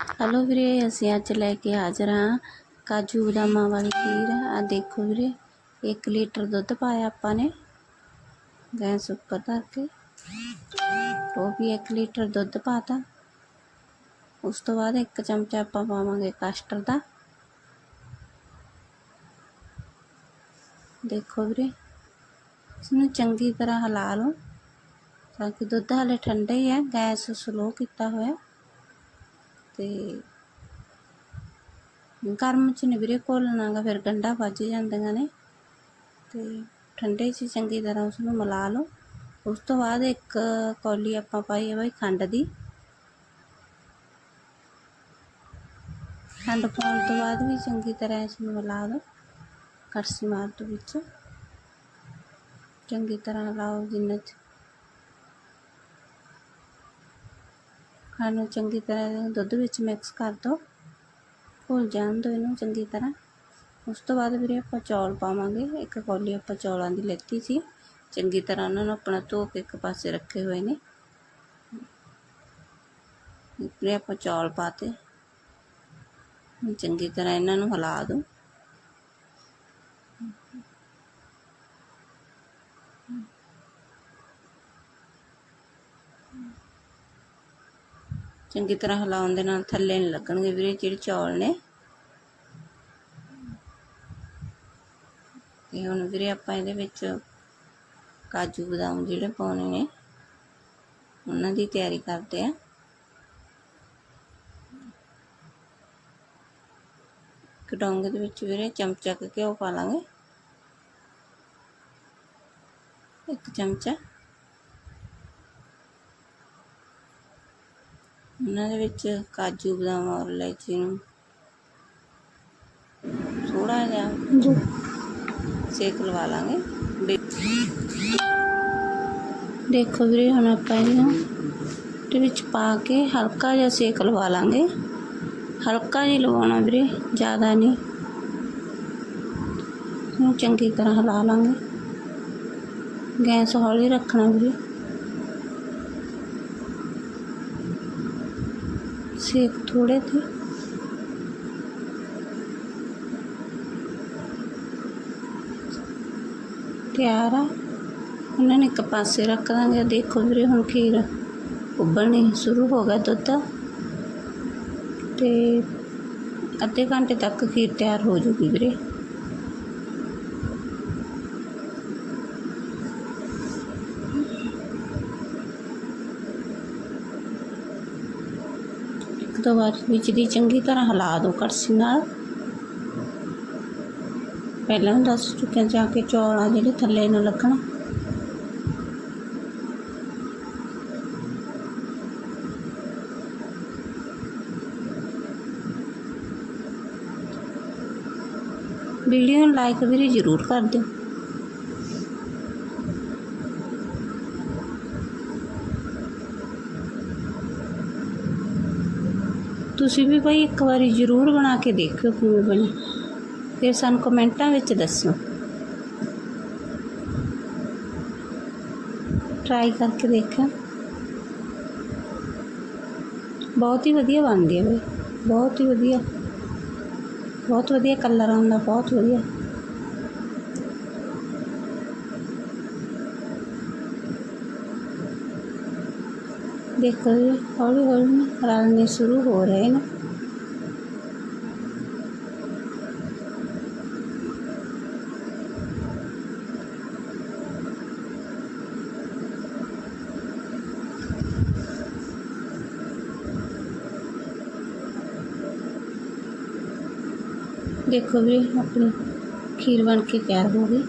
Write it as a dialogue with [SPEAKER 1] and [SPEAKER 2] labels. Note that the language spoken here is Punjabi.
[SPEAKER 1] ਹੈਲੋ ਵੀਰੇ, ਅਸੀਂ ਅੱਜ ਲੈ ਕੇ ਹਾਜ਼ਰ ਹਾਂ ਕਾਜੂ ਬਦਾਮਾਂ ਵਾਲੀ ਖੀਰ। ਆ ਦੇਖੋ ਵੀਰੇ 1 ਲੀਟਰ ਦੁੱਧ ਪਾਇਆ ਆਪਾਂ ਨੇ। ਗੈਸ ਉੱਪਰ ਧਰ ਕੇ। ਉਹ ਵੀ 1 ਲੀਟਰ ਦੁੱਧ ਪਾਤਾ। ਉਸ ਤੋਂ ਬਾਅਦ ਇੱਕ ਚਮਚਾ ਆਪਾਂ ਪਾਵਾਂਗੇ ਕਸਟਰਡ ਦਾ। ਦੇਖੋ ਵੀਰੇ, ਇਸਨੂੰ ਚੰਗੀ ਤਰ੍ਹਾਂ ਹਿਲਾ ਲਓ ਤਾਂ ਕਿ ਦੁੱਧ ਹਾਲੇ ਠੰਡਾ ਹੀ ਹੈ। ਗੈਸ ਸਲੋ ਕੀਤਾ ਹੋਇਆ। ਤੇ ਗਰਮ ਚ ਨਹੀਂ ਵੀਰੇ ਘੋਲਣਾਗਾ ਫਿਰ ਗੰਢਾ ਵੱਜ ਜਾਂਦੀਆਂ ਨੇ। ਤੇ ਠੰਡੇ 'ਚ ਚੰਗੀ ਤਰ੍ਹਾਂ ਉਸ ਨੂੰ ਮਿਲਾ ਲਓ। ਉਸ ਤੋਂ ਬਾਅਦ ਇੱਕ ਕੌਲੀ ਆਪਾਂ ਪਾਈ ਹੈ ਬਾਈ ਖੰਡ ਦੀ। ਖੰਡ ਪਾਉਣ ਤੋਂ ਬਾਅਦ ਵੀ ਚੰਗੀ ਤਰ੍ਹਾਂ ਇਸ ਨੂੰ ਮਿਲਾ ਲਓ, ਕੜਛੀ ਮਾਰ ਦੋ ਵਿੱਚ। ਚੰਗੀ ਤਰ੍ਹਾਂ ਲਾਓ ਜਿੰਨਾ ਚ ਖਾਣ ਚੰਗੀ ਤਰ੍ਹਾਂ ਦੁੱਧ ਵਿੱਚ ਮਿਕਸ ਕਰ ਦਿਓ। ਘੁਲ ਜਾਣ ਦਿਓ ਇਹਨੂੰ ਚੰਗੀ ਤਰ੍ਹਾਂ। ਉਸ ਤੋਂ ਬਾਅਦ ਵੀਰੇ ਆਪਾਂ ਚੌਲ ਪਾਵਾਂਗੇ। ਇੱਕ ਕੌਲੀ ਆਪਾਂ ਚੌਲਾਂ ਦੀ ਲੈਤੀ ਸੀ। ਚੰਗੀ ਤਰ੍ਹਾਂ ਉਹਨਾਂ ਨੂੰ ਆਪਣਾ ਧੋ ਕੇ ਇੱਕ ਪਾਸੇ ਰੱਖੇ ਹੋਏ ਨੇ। ਵੀਰੇ ਆਪਾਂ ਚੌਲ ਪਾਤੇ। ਚੰਗੀ ਤਰ੍ਹਾਂ ਇਹਨਾਂ ਨੂੰ ਹਿਲਾ ਦਿਓ। ਚੰਗੀ ਤਰ੍ਹਾਂ ਹਿਲਾਉਣ ਦੇ ਨਾਲ ਥੱਲੇ ਨਹੀਂ ਲੱਗਣਗੇ ਵੀਰੇ ਜਿਹੜੇ ਚੌਲ ਨੇ। ਤੇ ਹੁਣ ਵੀਰੇ ਆਪਾਂ ਇਹਦੇ ਵਿੱਚ ਕਾਜੂ ਬਦਾਮ ਜਿਹੜੇ ਪਾਉਣੇ ਨੇ, ਉਹਨਾਂ ਦੀ ਤਿਆਰੀ ਕਰਦੇ ਆ। ਕਟੋਂਗੇ ਦੇ ਵਿੱਚ ਵੀਰੇ ਚਮਚਾ ਘਿਓ ਪਾ ਲਾਂਗੇ। ਇੱਕ ਚਮਚਾ। ਉਹਨਾਂ ਦੇ ਵਿੱਚ ਕਾਜੂ ਬਦਾਮ ਔਰ ਇਲਾਇਚੀ ਨੂੰ ਥੋੜਾ ਜਿਹਾ ਸੇਕ ਲਵਾ ਲਾਂਗੇ। ਦੇਖੋ ਵੀਰੇ ਹੁਣ ਆਪਾਂ ਇਹਨੂੰ ਦੇ ਵਿੱਚ ਪਾ ਕੇ ਹਲਕਾ ਜਿਹਾ ਸੇਕ ਲਵਾ ਲਾਂਗੇ। ਹਲਕਾ ਜਿਹਾ ਲਵਾਉਣਾ ਵੀਰੇ ਜ਼ਿਆਦਾ ਨਹੀਂ। ਇਹਨੂੰ ਚੰਗੀ ਤਰ੍ਹਾਂ ਹਿਲਾ ਲਾਂਗੇ। ਗੈਸ ਹੌਲੀ ਰੱਖਣਾ ਵੀਰੇ। ਸੇਕ ਥੋੜੇ ਤੇ। ਤਿਆਰ ਆ। ਉਹਨਾਂ ਨੇ ਇੱਕ ਪਾਸੇ ਰੱਖ ਦਾਂਗੇ। ਦੇਖੋ ਵੀਰੇ ਹੁਣ ਖੀਰ ਉਬਲਣੀ ਸ਼ੁਰੂ ਹੋ ਗਿਆ ਦੁੱਧ। ਤੇ ਅੱਧੇ ਘੰਟੇ ਤੱਕ ਖੀਰ ਤਿਆਰ ਹੋ ਜੂਗੀ ਵੀਰੇ। ਇੱਕ ਦੋ ਵਾਰ ਵਿੱਚ ਚੰਗੀ ਤਰ੍ਹਾਂ ਹਿਲਾ ਦਿਓ ਕੜਛੀ ਨਾਲ। ਪਹਿਲਾਂ ਵੀ ਦੱਸ ਚੁੱਕਿਆ ਜਾ ਕੇ ਚੌਲ ਆ ਜਿਹੜੇ ਥੱਲੇ ਨੂੰ ਲੱਗਣ। ਵੀਡੀਓ ਨੂੰ ਲਾਈਕ ਵੀਰੇ ਜ਼ਰੂਰ ਕਰ ਦਿਓ। ਤੁਸੀਂ ਵੀ ਭਾਈ ਇੱਕ ਵਾਰੀ ਜ਼ਰੂਰ ਬਣਾ ਕੇ ਦੇਖਿਓ ਕਿਵੇਂ ਬਣੀ। ਫਿਰ ਸਾਨੂੰ ਕਮੈਂਟਾਂ ਵਿੱਚ ਦੱਸੋ ਟਰਾਈ ਕਰਕੇ ਦੇਖਿਆ ਬਹੁਤ ਹੀ ਵਧੀਆ ਬਣਦੀ ਹੈ ਬਈ। ਬਹੁਤ ਹੀ ਵਧੀਆ। ਬਹੁਤ ਵਧੀਆ ਕਲਰ ਆਉਂਦਾ ਬਹੁਤ ਵਧੀਆ। ਦੇਖੋ ਜੀ, ਹੌਲੀ ਹੌਲੀ ਰਲਣੇ ਸ਼ੁਰੂ ਹੋ ਰਹੇ ਨੇ। ਦੇਖੋ ਵੀ ਆਪਣੀ ਖੀਰ ਬਣ ਕੇ ਤਿਆਰ ਹੋ ਗਈ।